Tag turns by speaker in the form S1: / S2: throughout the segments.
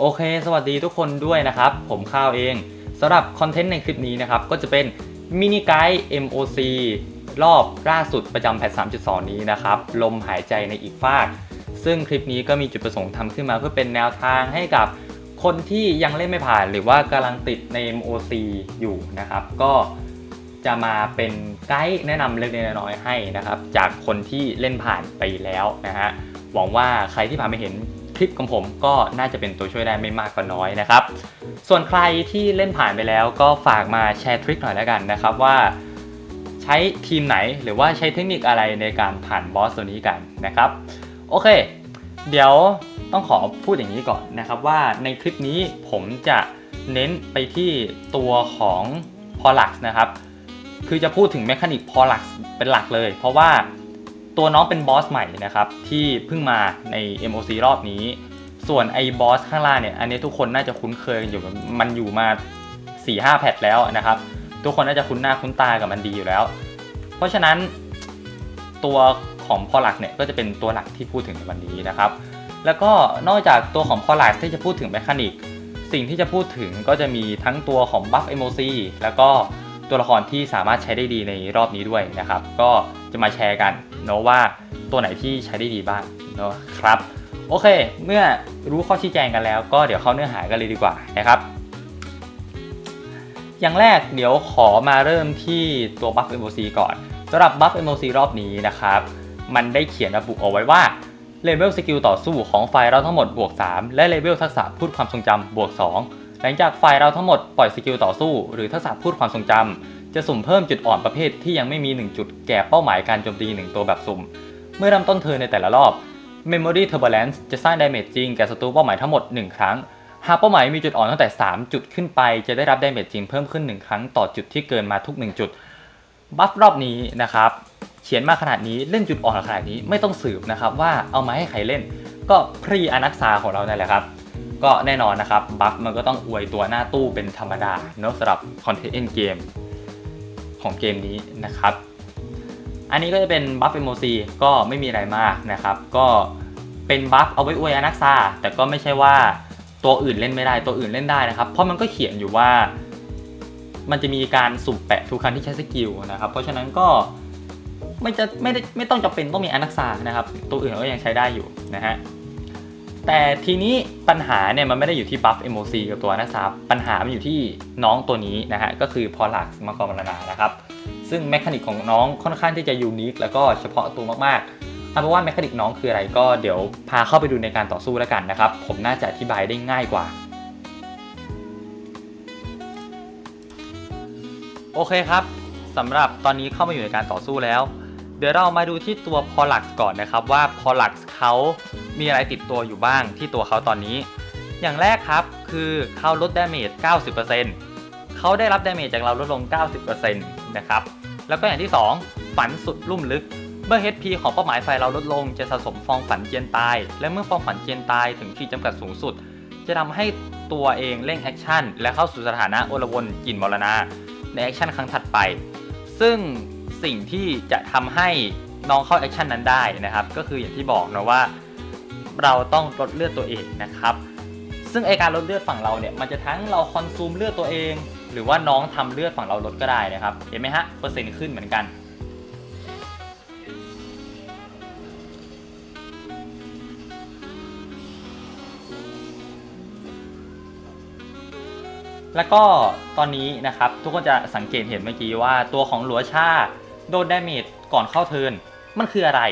S1: โอเค สวัสดีทุกคนด้วยนะครับ ผมข้าวเองสำหรับคอนเทนต์ในคลิปนี้นะครับ ก็จะเป็นมินิไกด์ MOC รอบล่าสุดประจำแพท3.2 นี้นะครับ ลมหายใจในอีกฟาก ซึ่งคลิปนี้ก็มีจุดประสงค์ทำขึ้นมาเพื่อเป็นแนวทางให้กับคนที่ยังเล่นไม่ผ่านหรือว่ากำลังติดใน MOC อยู่นะครับ ก็จะมาเป็นไกด์แนะนำเล็กๆน้อยๆให้นะครับ จากคนที่เล่นผ่านไปแล้วนะฮะหวังว่าใครที่ผ่านไปเห็น คลิปของผมก็น่าจะเป็นตัวช่วยได้ไม่มากก็น้อยนะครับ ส่วนใครที่เล่นผ่านไปแล้วก็ฝากมาแชร์ทริคหน่อยแล้วกันนะครับว่าใช้ทีมไหนหรือว่าใช้เทคนิคอะไรในการผ่านบอสตัวนี้กันนะครับ โอเค เดี๋ยวต้องขอพูดอย่างนี้ก่อนนะครับว่าในคลิปนี้ผมจะเน้นไปที่ตัวของ p o l a x นะครับ คือจะพูดถึงแมคานิก p o l a x เป็นหลักเลย เพราะว่า ตัวน้องเป็นบอสใหม่นะครับที่เพิ่งมาใน MOC รอบนี้ ส่วนไอ้บอสข้างล่างเนี่ยอันนี้ทุกคนน่าจะคุ้นเคยกันอยู่มันอยู่มา 4-5 แพทแล้วนะครับ ทุกคนน่าจะคุ้นหน้าคุ้นตากับมันดีอยู่แล้ว เพราะฉะนั้นตัวของพอลักเนี่ยก็จะเป็นตัวหลักที่พูดถึงในวันนี้นะครับ แล้วก็นอกจากตัวของพอลักที่จะพูดถึงแมคานิกสิ่งที่จะพูดถึงก็จะมีทั้งตัวของบัฟ MOC แล้วก็ตัวละครที่สามารถใช้ได้ดีในรอบนี้ด้วยนะครับ ก็ จะมาแชร์กันเนาะว่าตัวไหนที่ใช้ได้ดีบ้างเนาะครับโอเค เมื่อรู้ข้อชี้แจงกันแล้ว ก็เดี๋ยวเข้าเนื้อหากันเลยดีกว่านะครับ อย่างแรกเดี๋ยวขอมาเริ่มที่ตัว buff MOC ก่อนสำหรับ buff MOC รอบนี้นะครับ มันได้เขียนระบุเอาไว้ว่าเลเวลสกิลต่อสู้ของไฟเราทั้งหมดบวก 3 และเลเวลทักษะพูดความทรงจำบวก 2 หลังจากไฟเราทั้งหมดปล่อยสกิลต่อสู้ หรือทักษะพูดความทรงจำ จะสุ่มเพิ่มจุดอ่อนประเภทที่ยังไม่มี 1 จุดแก่เป้าหมายการโจมตี 1 ตัวแบบสุ่ม เมื่อเริ่มต้นเทิร์นในแต่ละรอบ Memory Turbulence จะสร้างดาเมจจริงแก่ศัตรูเป้าหมายทั้งหมด 1 ครั้ง หากเป้าหมายมีจุดอ่อนตั้งแต่ 3 จุดขึ้นไป จะได้รับดาเมจจริงเพิ่มขึ้น 1 ครั้งต่อจุดที่เกินมาทุก 1 จุด บัฟรอบนี้นะครับเขียนมาขนาดนี้เล่นจุดอ่อนขนาดนี้ไม่ต้องสืบนะครับว่าเอามาให้ใครเล่น ก็พรีอนักษาของเรานั่นแหละครับก็แน่นอนนะครับบัฟมันก็ต้องอวยตัวหน้าตู้เป็นธรรมดาเนอะสำหรับคอนเทนต์เกม ของเกมนี้นะครับ อันนี้ก็จะเป็นบัฟ MOC ก็ไม่มีอะไรมากนะครับ ก็เป็นบัฟเอาไว้อวยอนักซาแต่ก็ไม่ใช่ว่าตัวอื่นเล่นไม่ได้ตัวอื่นเล่นได้นะครับ เพราะมันก็เขียนอยู่ว่า มันจะมีการสุ่มแปะทุกครั้งที่ใช้สกิลนะครับ เพราะฉะนั้นก็ไม่จะไม่ได้ไม่ต้องจำเป็นต้องมีอนักซานะครับ ตัวอื่นก็ยังใช้ได้อยู่นะฮะ แต่ทีนี้ปัญหาเนี่ยมันไม่ได้อยู่ที่บัฟ MOC กับตัวอนักซาปัญหามันอยู่ที่น้องตัวนี้นะฮะก็คือพอลักมังกรมรณานะครับ ซึ่งแมคานิกของน้องค่อนข้างที่จะยูนิคแล้วก็เฉพาะตัวมากๆเอาเป็นว่าแมคานิกน้องคืออะไรก็เดี๋ยวพาเข้าไปดูในการต่อสู้แล้วกันนะครับ ผมน่าจะอธิบายได้ง่ายกว่าโอเคครับสำหรับตอนนี้เข้ามาอยู่ในการต่อสู้แล้ว เดี๋ยวเรามาดูที่ตัว p o l u x ก่อนนะครับว่า p o l u x เขามีอะไรติดตัวอยู่บ้างที่ตัวเขาตอนนี้ อย่างแรกครับคือเขาลดดาเมจ 90%เขาได้รับดาเมจจากเราลดลง 90%นะครับ แล้วก็อย่างที่ 2 ฝันสุดลุ่มลึก เมื่อ HP ของเป้าหมายไฟเราลดลง จะสะสมฟองฝันเจียนตาย และเมื่อฟองฝันเจียนตายถึงขีดจำกัดสูงสุด จะทำให้ตัวเองเร่งแอคชั่นและเข้าสู่สถานะโอลวนกลิ่นมรณะในแอคชั่นครั้งถัดไป ซึ่ง สิ่งที่จะทำให้น้องเข้าแอคชั่นนั้นได้นะครับ ก็คืออย่างที่บอกนะว่าเราต้องลดเลือดตัวเองนะครับ ซึ่งไอการลดเลือดฝั่งเราเนี่ยมันจะทั้งเราคอนซูมเลือดตัวเอง หรือว่าน้องทำเลือดฝั่งเราลดก็ได้นะครับ เห็นไหมฮะเปอร์เซ็นต์ขึ้นเหมือนกันแล้วก็ตอนนี้นะครับทุกคนจะสังเกตเห็นเมื่อกี้ว่าตัวของหลัวชา โดนดาเมจก่อนเข้าเทิร์นมันคืออะไร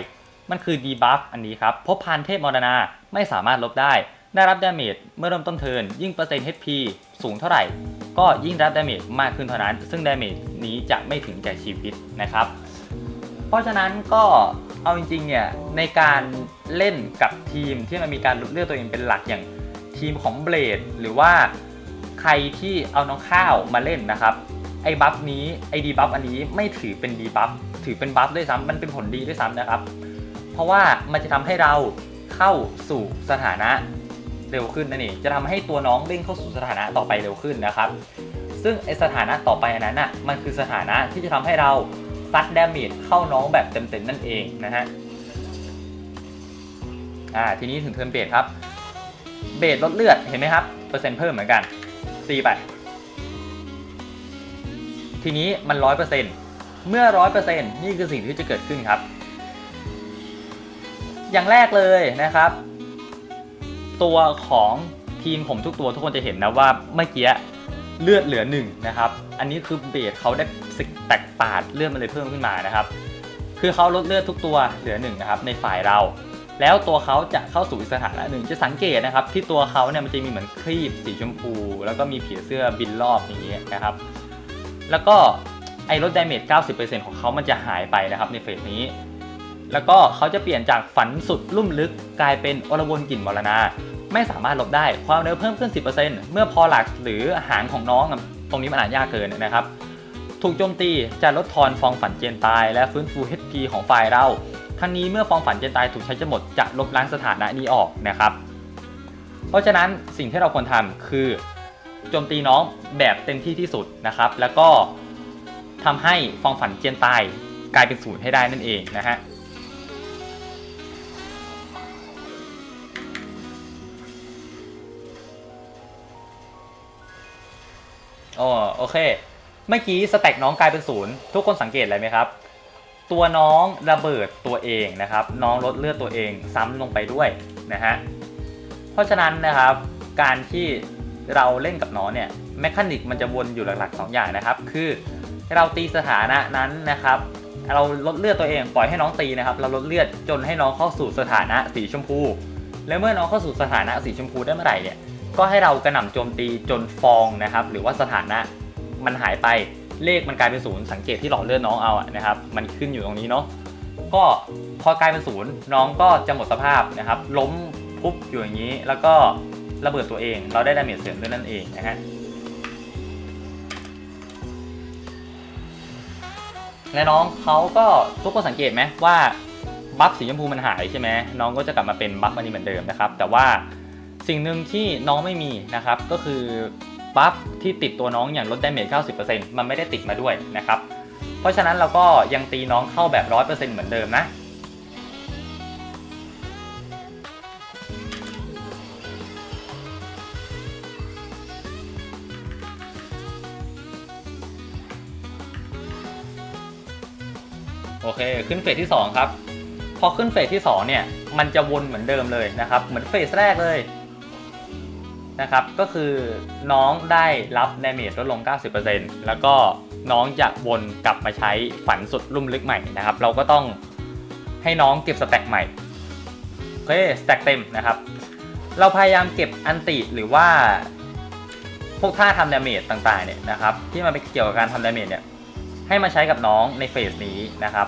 S1: มันคือดีบัฟอันนี้ครับพบพานเทพมรณาไม่สามารถลบได้ ได้รับดาเมจเมื่อเริ่มต้นเทิร์นยิ่งเปอร์เซ็นต์ HP สูงเท่าไหร่ ก็ยิ่งรับดาเมจมากขึ้นเท่านั้น ซึ่งดาเมจนี้จะไม่ถึงแก่ชีวิตนะครับ เพราะฉะนั้นก็เอาจริงๆเนี่ยในการเล่นกับทีมที่มันมีการลดเลือดตัวเองเป็นหลักอย่างทีมของเบลดหรือว่าใครที่เอาน้องข้าวมาเล่นนะครับ ไอ้บัฟนี้ไอ้ดีบัฟอันนี้ไม่ถือเป็นดีบัฟถือเป็นบัฟด้วยซ้ำมันเป็นผลดีด้วยซ้ำนะครับ เพราะว่ามันจะทำให้เราเข้าสู่สถานะเร็วขึ้นนั่นเองจะทำให้ตัวน้องเด้งเข้าสู่สถานะต่อไปเร็วขึ้นนะครับ ซึ่งไอสถานะต่อไปอันนั้นอะมันคือสถานะที่จะทำให้เราซัดดาเมจเข้าน้องแบบเต็มๆนั่นเองนะฮะอ่าทีนี้ถึงเทิร์นเบรดครับเบสลดเลือดเห็นไหมครับเปอร์เซ็นต์เพิ่มเหมือนกันตีไป ทีนี้มันร้อยเปอร์เซ็นต์เมื่อร้อยเปอร์เซ็นต์นี่คือสิ่งที่จะเกิดขึ้นครับ อย่างแรกเลยนะครับ ตัวของทีมผมทุกตัวทุกคนจะเห็นนะว่าเมื่อกี้เลือดเหลือหนึ่งนะครับ อันนี้คือเบสเขาได้สิกแตกปาดเลือดมันเลยเพิ่มขึ้นมานะครับ คือเขาลดเลือดทุกตัวเหลือหนึ่งนะครับในฝ่ายเรา แล้วตัวเขาจะเข้าสู่สถานะหนึ่งจะสังเกตนะครับ ที่ตัวเขาเนี่ยมันจะมีเหมือนครีบสีชมพู แล้วก็มีผีเสื้อบินรอบอย่างนี้นะครับ แล้วก็ไอ้ลดดาเมจ 90%ของเขามันจะหายไปนะครับในเฟสนี้ แล้วก็เขาจะเปลี่ยนจากฝันสุดลุ่มลึกกลายเป็นอรวนกลิ่นมรณา ไม่สามารถลบได้ความเร็วเพิ่มขึ้น 10%เมื่อพอหลักหรือหางของน้องตรงนี้มันอ่านยากเกินนะครับ ถูกโจมตีจะลดทอนฟองฝันเจนตาย และฟื้นฟู HP ของฝ่ายเรา ทั้งนี้เมื่อฟองฝันเจนตายถูกใช้จะหมดจะลบล้างสถานะนี้ออกนะครับ เพราะฉะนั้นสิ่งที่เราควรทำคือ โจมตีน้องแบบเต็มที่ที่สุดนะครับ แล้วก็ทำให้ฟองฝันเจียนตายกลายเป็นศูนย์ให้ได้นั่นเองนะฮะอ๋อโอเค เมื่อกี้สแต็กน้องกลายเป็นศูนย์ทุกคนสังเกตอะไรไหมครับ ตัวน้องระเบิดตัวเองนะครับ น้องลดเลือดตัวเองซ้ำลงไปด้วยนะฮะ เพราะฉะนั้นนะครับ การที่ เราเล่นกับน้องเนี่ยแมคานิกมันจะวนอยู่หลักๆ 2 อย่างนะครับ คือเราตีสถานะนั้นนะครับ เราลดเลือดตัวเองปล่อยให้น้องตีนะครับ เราลดเลือดจนให้น้องเข้าสู่สถานะสีชมพู แล้วเมื่อน้องเข้าสู่สถานะสีชมพูได้เมื่อไหร่เนี่ยก็ให้เรากระหน่ำโจมตีจนฟองนะครับ หรือว่าสถานะมันหายไปเลขมันกลายเป็นศูนย์สังเกตที่หลอดเลือดน้องเอาอะนะครับ มันขึ้นอยู่ตรงนี้เนาะก็พอกลายเป็นศูนย์น้องก็จะหมดสภาพนะครับ ล้มพุบอยู่อย่างนี้แล้วก็ ระเบิดตัวเอง เราได้ดาเมจเสริมด้วยนั่นเองนะฮะและน้องเขาก็ทุกคนสังเกตไหมว่าบัฟสีชมพูมันหายใช่ไหมน้องก็จะกลับมาเป็นบัฟอันนี้เหมือนเดิมนะครับ แต่ว่าสิ่งหนึ่งที่น้องไม่มีนะครับ ก็คือบัฟที่ติดตัวน้องอย่างลดดาเมจ 90%มันไม่ได้ติดมาด้วยนะครับ เพราะฉะนั้นเราก็ยังตีน้องเข้าแบบ 100%เหมือนเดิมนะ โอเค ขึ้นเฟสที่ 2 ครับ พอขึ้นเฟสที่ 2 เนี่ย มันจะวนเหมือนเดิมเลยนะครับ เหมือนเฟสแรกเลยนะครับ ก็คือน้องได้รับดาเมจลดลง 90%แล้วก็น้องจะวนกลับมาใช้ฝันสุดลุ่มลึกใหม่นะครับ เราก็ต้องให้น้องเก็บสแต็กใหม่ โอเค สแต็กเต็มนะครับ เราพยายามเก็บอันติหรือว่าพวกท่าทำดาเมจต่างๆเนี่ยนะครับที่มันเป็นเกี่ยวกับการทำดาเมจเนี่ย ให้มาใช้กับน้องในเฟสนี้นะครับ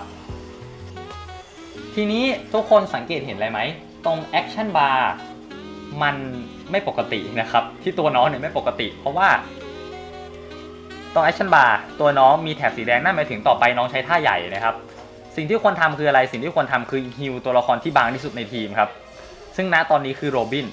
S1: ทีนี้ทุกคนสังเกตเห็นอะไรไหม ตรงแอคชั่นบาร์มันไม่ปกตินะครับ ที่ตัวน้องเนี่ยไม่ปกติ เพราะว่าตรงแอคชั่นบาร์ตัวน้องมีแถบสีแดงนั่นหมายถึงต่อไปน้องใช้ท่าใหญ่นะครับ สิ่งที่ควรทำคืออะไรสิ่งที่ควรทำคือฮิวตัวละครที่บางที่สุดในทีมครับ ซึ่งณตอนนี้คือโรบิน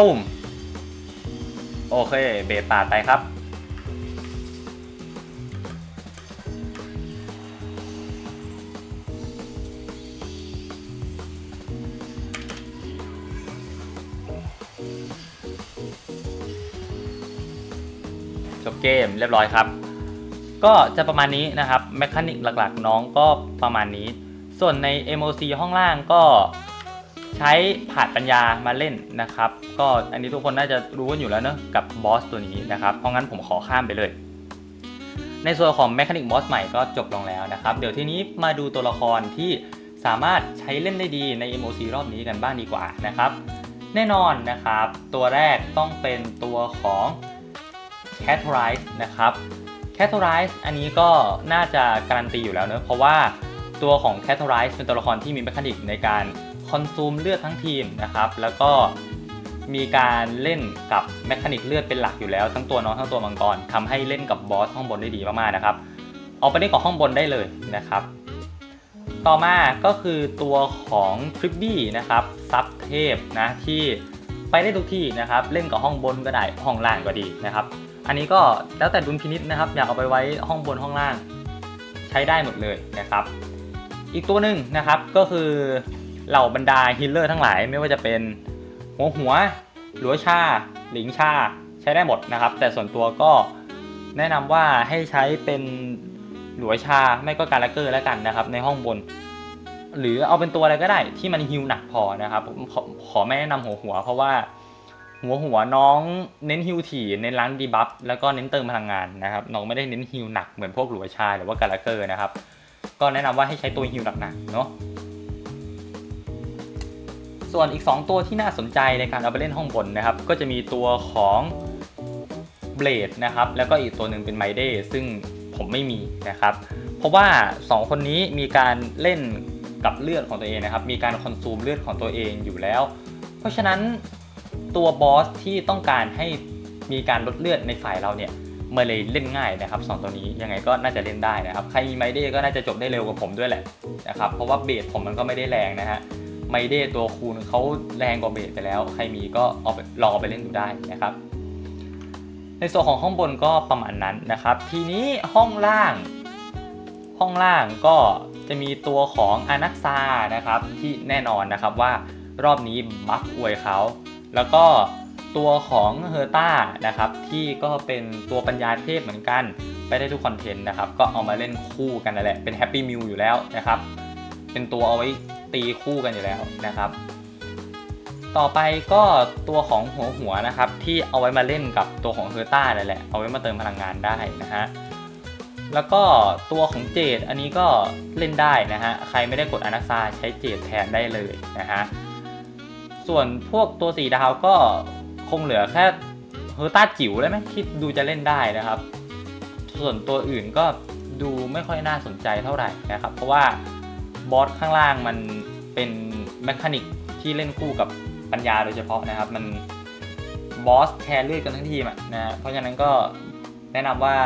S1: ตุ่ม โอเค เบสปาดไปครับ จบเกมเรียบร้อยครับ ก็จะประมาณนี้นะครับ แมคานิกหลักๆ น้องก็ประมาณนี้ ส่วนใน MOC ห้องล่างก็ ใช้ผาดปัญญามาเล่นนะครับ ก็อันนี้ทุกคนน่าจะรู้กันอยู่แล้วเนอะกับบอสตัวนี้นะครับ เพราะงั้นผมขอข้ามไปเลย ในส่วนของ Mechanic Boss ใหม่ก็จบลงแล้วนะครับ เดี๋ยวทีนี้มาดูตัวละครที่สามารถใช้เล่นได้ดีใน MOC รอบนี้กันบ้างดีกว่านะครับ แน่นอนนะครับ ตัวแรกต้องเป็นตัวของ c a t o r i z e นะครับ c a t o r i z e อันนี้ก็น่าจะการันตีอยู่แล้วเนอะเพราะว่าตัวของ c a t o r i z e เป็นตัวละครที่มีแมคานิกในการ คอนซูมเลือดทั้งทีมนะครับ แล้วก็มีการเล่นกับแมคานิกเลือดเป็นหลักอยู่แล้ว ทั้งตัวน้องทั้งตัวมังกรทำให้เล่นกับบอสห้องบนได้ดีมากๆนะครับ เอาไปเล่นกับห้องบนได้เลยนะครับ ต่อมาก็คือตัวของทริปบี้นะครับซับเทพนะที่ไปได้ทุกที่นะครับ เล่นกับห้องบนก็ได้ห้องล่างก็ดีนะครับ อันนี้ก็แล้วแต่ดุลพินิษนะครับ อยากเอาไปไว้ห้องบนห้องล่าง ใช้ได้หมดเลยนะครับ อีกตัวหนึ่งนะครับก็คือ เหล่าบรรดาฮิลเลอร์ทั้งหลายไม่ว่าจะเป็นหัวหัวหลัวชา หลิงชาใช้ได้หมดนะครับ แต่ส่วนตัวก็แนะนำว่าให้ใช้เป็นหลัวชาไม่ก็การละเกอร์แล้วกันนะครับ ในห้องบน หรือเอาเป็นตัวอะไรก็ได้ที่มันฮิวหนักพอนะครับผมขอขอไม่แนะนำหัวหัว เพราะว่าหัวหัวน้องเน้นฮิวถี่เน้นล้างดีบัฟแล้วก็เน้นเติมพลังงานนะครับน้องไม่ได้เน้นฮิวหนักเหมือนพวกหลัวชาหรือว่าการละเกอร์นะครับ ก็แนะนำว่าให้ใช้ตัวฮิวหนักๆเนาะ ส่วนอีก 2 ตัวที่น่าสนใจในการเอาไปเล่นห้องบนนะครับ ก็จะมีตัวของเบลดนะครับ แล้วก็อีกตัวหนึ่งเป็นไมเดซึ่งผมไม่มีนะครับ เพราะว่า 2 คนนี้มีการเล่นกับเลือดของตัวเองนะครับ มีการคอนซูมเลือดของตัวเองอยู่แล้ว เพราะฉะนั้นตัวบอสที่ต้องการให้มีการลดเลือดในฝ่ายเราเนี่ยมาเลยเล่นง่ายนะครับสองตัวนี้ยังไงก็น่าจะเล่นได้นะครับ ใครมีไมเดก็น่าจะจบได้เร็วกว่าผมด้วยแหละนะครับ เพราะว่าเบสผมมันก็ไม่ได้แรงนะฮะ ไมเดตัวคูณเขาแรงกว่าเบสไปแล้ว ใครมีก็เอาไปลองเอาไปเล่นดูได้นะครับ ในส่วนของห้องบนก็ประมาณนั้นนะครับ ทีนี้ห้องล่าง ห้องล่างก็จะมีตัวของอานักซานะครับที่แน่นอนนะครับว่ารอบนี้บัฟอวยเขา แล้วก็ตัวของเฮอร์ต้านะครับที่ก็เป็นตัวปัญญาเทพเหมือนกัน ไปได้ทุกคอนเทนต์นะครับ ก็เอามาเล่นคู่กันนั่นแหละเป็นแฮปปี้มิวอยู่แล้วนะครับ เป็นตัวเอาไว้ตีคู่กันอยู่แล้วนะครับ ต่อไปก็ตัวของหัวหัวนะครับ ที่เอาไว้มาเล่นกับตัวของเฮอร์ต้านั่นแหละเอาไว้มาเติมพลังงานได้นะฮะแล้วก็ตัวของเจดอันนี้ก็เล่นได้นะฮะใครไม่ได้กดอนาซาใช้เจดแทนได้เลยนะฮะส่วนพวกตัวสีดาวก็คงเหลือแค่เฮอร์ต้าจิ๋วได้ไหมที่ดูจะเล่นได้นะครับ ส่วนตัวอื่นก็ดูไม่ค่อยน่าสนใจเท่าไหร่นะครับ เพราะว่า บอสข้างล่างมันเป็นแมคานิกที่เล่นคู่กับปัญญาโดยเฉพาะนะครับ มันบอสแคร์เลือดกันทั้งทีมะนะฮะเพราะฉะนั้นก็แนะนำว่า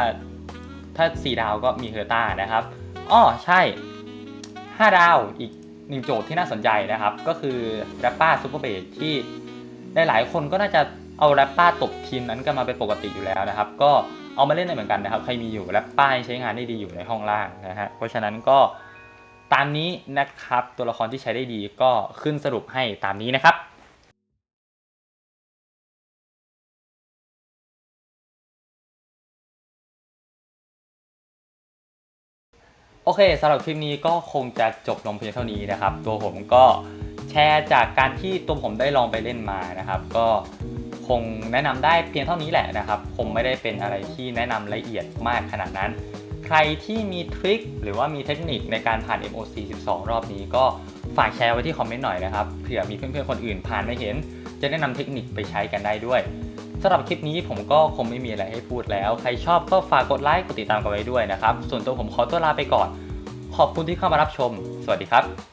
S1: ถ้า 4 ดาวก็มีเฮอร์ต้านะครับอ้อใช่ 5 ดาวอีกหนึ่งโจทย์ที่น่าสนใจนะครับ ก็คือแรปป้าซูเปอร์เบสที่หลายๆคนก็น่าจะเอาแรปป้าตบทีมนั้นกันมาเป็นปกติอยู่แล้วนะครับ ก็เอามาเล่นได้เหมือนกันนะครับ ใครมีอยู่แรปป้าใช้งานได้ดีอยู่ในห้องล่างนะฮะเพราะฉะนั้นก็ ตามนี้นะครับตัวละครที่ใช้ได้ดีก็ขึ้นสรุปให้ตามนี้นะครับโอเคสำหรับคลิปนี้ก็คงจะจบลงเพียงเท่านี้นะครับ ตัวผมก็แชร์จากการที่ตัวผมได้ลองไปเล่นมานะครับ ก็คงแนะนำได้เพียงเท่านี้แหละนะครับ คงไม่ได้เป็นอะไรที่แนะนำละเอียดมากขนาดนั้น ใครที่มีทริคหรือว่ามีเทคนิคในการผ่าน MOC 12 รอบนี้ก็ฝากแชร์ไว้ที่คอมเมนต์หน่อยนะครับเผื่อมีเพื่อนๆคนอื่นผ่านไม่เห็น จะได้นำเทคนิคไปใช้กันได้ด้วยสำหรับคลิปนี้ผมก็คงไม่มีอะไรให้พูดแล้ว ใครชอบก็ฝากกดไลค์กดติดตามกันไว้ด้วยนะครับ ส่วนตัวผมขอตัวลาไปก่อน ขอบคุณที่เข้ามารับชม สวัสดีครับ